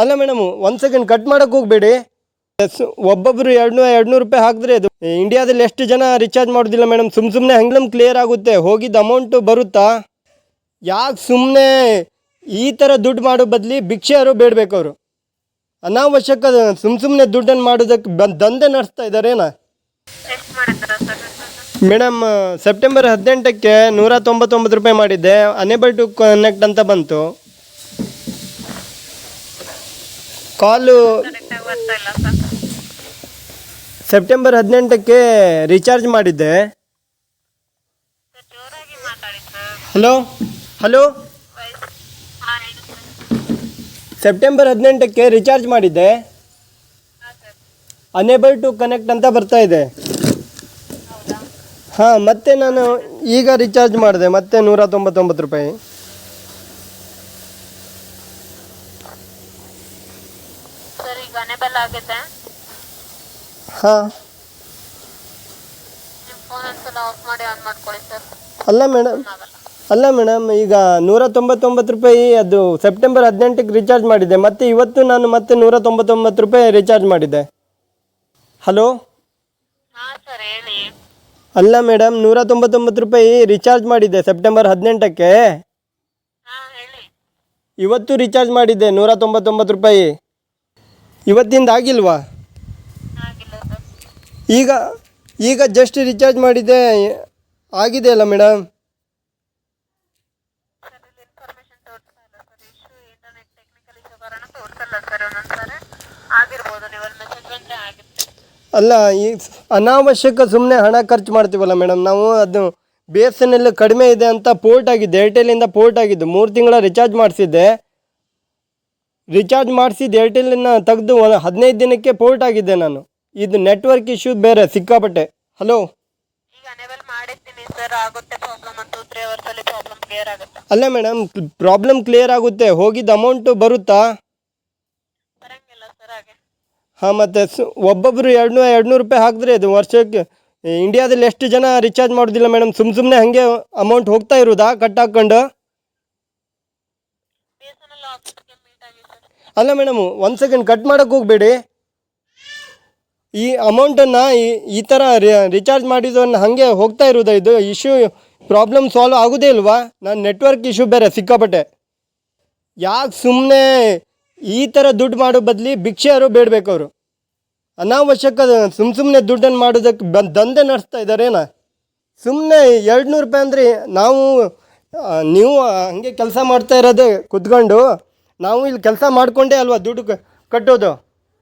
ಅಲ್ಲ ಮೇಡಮ್, ಒಂದು second cut ಮಾಡೋಕೆ ಹೋಗಬೇಡಿ. ಒಬ್ಬೊಬ್ಬರು ಎರಡು ಎರಡು ನೂರು ರೂಪಾಯಿ ಹಾಕಿದ್ರೆ ಅದು. ಇಂಡಿಯಾದಲ್ಲಿ ಎಷ್ಟು ಜನ ರಿಚಾರ್ಜ್ ಮಾಡೋದಿಲ್ಲ ಮೇಡಮ್? ಸುಮ್ಮ ಸುಮ್ಮನೆ ಹಂಗ್ಲಮ್ ಕ್ಲಿಯರ್ ಆಗುತ್ತೆ. ಹೋಗಿದ್ದ ಅಮೌಂಟು ಬರುತ್ತಾ? ಯಾಕೆ ಸುಮ್ಮನೆ ಈ ಥರ ದುಡ್ಡು ಮಾಡೋ ಬದಲಿ ಭಿಕ್ಷೆಯವರು ಬೇಡಬೇಕು ಅವರು? ಅನಾವಶ್ಯಕ ಸುಮ್ಮ ಸುಮ್ಮನೆ ದುಡ್ಡನ್ನು ಮಾಡೋದಕ್ಕೆ ಬಂದು ದಂಧೆ ನಡೆಸ್ತಾ ಇದ್ದಾರೇನ ಮೇಡಮ್ ಸೆಪ್ಟೆಂಬರ್ ಹದಿನೆಂಟಕ್ಕೆ ನೂರ ತೊಂಬತ್ತೊಂಬತ್ತು ರೂಪಾಯಿ ಮಾಡಿದ್ದೆ. ಅನೇಬಲ್ ಟು ಕನೆಕ್ಟ್ ಅಂತ ಬಂತು. ಕಾಲು ಸೆಪ್ಟೆಂಬರ್ ಹದಿನೆಂಟಕ್ಕೆ ರೀಚಾರ್ಜ್ ಮಾಡಿದ್ದೆ. ಹಲೋ ಹಲೋ ಸೆಪ್ಟೆಂಬರ್ ಹದಿನೆಂಟಕ್ಕೆ ರೀಚಾರ್ಜ್ ಮಾಡಿದ್ದೆ. ಅನೇಬಲ್ ಟು ಕನೆಕ್ಟ್ ಅಂತ ಬರ್ತಾ ಇದೆ. ಹಾಂ ಮತ್ತೆ ನಾನು ಈಗ ರೀಚಾರ್ಜ್ ಮಾಡಿದೆ ಮತ್ತೆ ನೂರ ತೊಂಬತ್ತೊಂಬತ್ತು ರೂಪಾಯಿ. ಈಗ ಅನೇಬಲ್ ಆಗಿದೆ ಹಾಂ ನಿಮ್ಮ ಫೋನ್ ಒಂದ್ಸಲ ಆಫ್ ಮಾಡಿ ಆನ್ ಮಾಡ್ಕೊಳ್ಳಿ ಸರ್ ಅಲ್ಲ ಮೇಡಮ್ ಆಗಲ್ಲ ಅಲ್ಲ ಮೇಡಮ್ ಈಗ ನೂರ ತೊಂಬತ್ತೊಂಬತ್ತು ರೂಪಾಯಿ ಅದು ಸೆಪ್ಟೆಂಬರ್ ಹದಿನೆಂಟಕ್ಕೆ ರೀಚಾರ್ಜ್ ಮಾಡಿದ್ದೆ ಮತ್ತೆ ಇವತ್ತು ನಾನು ಮತ್ತೆ ನೂರ ತೊಂಬತ್ತೊಂಬತ್ತು ರೂಪಾಯಿ ರೀಚಾರ್ಜ್ ಮಾಡಿದ್ದೆ ಹಲೋ ಹಾಂ ಸರ್ ಹೇಳಿ. ಅಲ್ಲ ಮೇಡಮ್ ನೂರ ತೊಂಬತ್ತೊಂಬತ್ತು ರೂಪಾಯಿ ರೀಚಾರ್ಜ್ ಮಾಡಿದ್ದೆ ಸೆಪ್ಟೆಂಬರ್ ಹದಿನೆಂಟಕ್ಕೆ. ಹಾಂ ಹೇಳಿ. ಇವತ್ತು ರೀಚಾರ್ಜ್ ಮಾಡಿದ್ದೆ ನೂರ ತೊಂಬತ್ತೊಂಬತ್ತು ರೂಪಾಯಿ. ಇವತ್ತಿಂದ ಆಗಿಲ್ವಾ ಈಗ ಈಗ ಜಸ್ಟ್ ರೀಚಾರ್ಜ್ ಮಾಡಿದ್ದೆ. ಆಗಿದೆ ಅಲ್ಲ ಮೇಡಮ್ ಅಲ್ಲ, ಈ ಅನಾವಶ್ಯಕ ಸುಮ್ಮನೆ ಹಣ ಖರ್ಚು ಮಾಡ್ತೀವಲ್ಲ ಮೇಡಮ್ ನಾವು ಅದು ಬಿ ಎಸ್ ಎನ್ ಎಲ್ ಕಡಿಮೆ ಇದೆ ಅಂತ ಪೋರ್ಟ್ ಆಗಿದ್ದು ಏರ್ಟೆಲಿಂದ ಪೋರ್ಟ್ ಆಗಿದ್ದು ಮೂರು ತಿಂಗಳ ರಿಚಾರ್ಜ್ ಮಾಡಿಸಿದ್ದೆ. ರಿಚಾರ್ಜ್ ಮಾಡಿಸಿದ್ದು ಏರ್ಟೆಲ್ನ ತೆಗೆದು ಒಂದು ಹದಿನೈದು ದಿನಕ್ಕೆ ಪೋರ್ಟ್ ಆಗಿದ್ದೆ ನಾನು. ಇದು ನೆಟ್ವರ್ಕ್ ಇಶ್ಯೂ ಬೇರೆ ಸಿಕ್ಕಾಪಟ್ಟೆ. ಹಲೋ ಈಗ ಅನೇಬಲ್ ಮಾಡಿರ್ತೀನಿ ಸರ್ ಆಗುತ್ತೆ ಪ್ರಾಬ್ಲಮ್ ಒಂದು ಟೂ ತ್ರೀ ಅವರ್ಸಲ್ಲಿ ಪ್ರಾಬ್ಲಮ್ ಕ್ಲಿಯರ್ ಆಗುತ್ತೆ? ಅಲ್ಲ ಮೇಡಮ್ ಪ್ರಾಬ್ಲಮ್ ಕ್ಲಿಯರ್ ಆಗುತ್ತೆ. ಹೋಗಿದ್ದ ಅಮೌಂಟು ಬರುತ್ತಾ? ಬರಂಗಿಲ್ಲ ಸರ್ ಹಾಗೆ. ಹಾಂ ಮತ್ತು ಸು ಒಬ್ಬೊಬ್ಬರು ಎರಡು ನೂರು ಎರಡು ನೂರು ರೂಪಾಯಿ ಹಾಕಿದ್ರೆ ಅದು ವರ್ಷಕ್ಕೆ ಇಂಡಿಯಾದಲ್ಲಿ ಎಷ್ಟು ಜನ ರಿಚಾರ್ಜ್ ಮಾಡೋದಿಲ್ಲ ಮೇಡಮ್ ಸುಮ್ಮ ಸುಮ್ಮನೆ ಹಾಗೆ ಅಮೌಂಟ್ ಹೋಗ್ತಾ ಇರೋದಾ? ಕಟ್ ಹಾಕ್ಕೊಂಡು ಬಿ ಎಸ್ ಎನ್ ಎಲ್ ಆಫೀಸ್ಗೆ ಮೀಟ್ ಆಗಿ ಸರ್ ಅಲ್ಲ ಮೇಡಮ್ ಒಂದು ಸೆಕೆಂಡ್ ಕಟ್ ಮಾಡೋಕೆ ಹೋಗಬೇಡಿ. ಈ ಅಮೌಂಟನ್ನು ಈ ಈ ಥರ ರಿಚಾರ್ಜ್ ಮಾಡಿದ್ದನ್ನು ಹಾಗೆ ಹೋಗ್ತಾ ಇರೋದಾ ಇದು ಇಶ್ಯೂ ಪ್ರಾಬ್ಲಮ್ ಸಾಲ್ವ್ ಆಗೋದೇ ಇಲ್ವಾ? ನಾನು ನೆಟ್ವರ್ಕ್ ಇಶ್ಯೂ ಬೇರೆ, ಸಿಕ್ಕಾಪಟ್ಟೆ. ಯಾಕೆ ಸುಮ್ಮನೆ ಈ ಥರ ದುಡ್ಡು ಮಾಡೋ ಬದಲಿ ಭಿಕ್ಷೆಯವರು ಬೇಡಬೇಕು ಅವರು ಅನಾವಶ್ಯಕ ಸುಮ್ಮ ಸುಮ್ಮನೆ ದುಡ್ಡನ್ನು ಮಾಡೋದಕ್ಕೆ ಬ, ದಂಧೆ ನಡೆಸ್ತಾ ಇದ್ದಾರೇನ ಸುಮ್ಮನೆ ಎರಡು ನೂರು ರೂಪಾಯಿ ಅಂದರೆ ನಾವು ನೀವು ಹಾಗೆ ಕೆಲಸ ಮಾಡ್ತಾ ಇರೋದೇ ಕುತ್ಕೊಂಡು ನಾವು ಇಲ್ಲಿ ಕೆಲಸ ಮಾಡಿಕೊಂಡೇ ಅಲ್ವಾ ದುಡ್ಡು ಕಟ್ಟೋದು?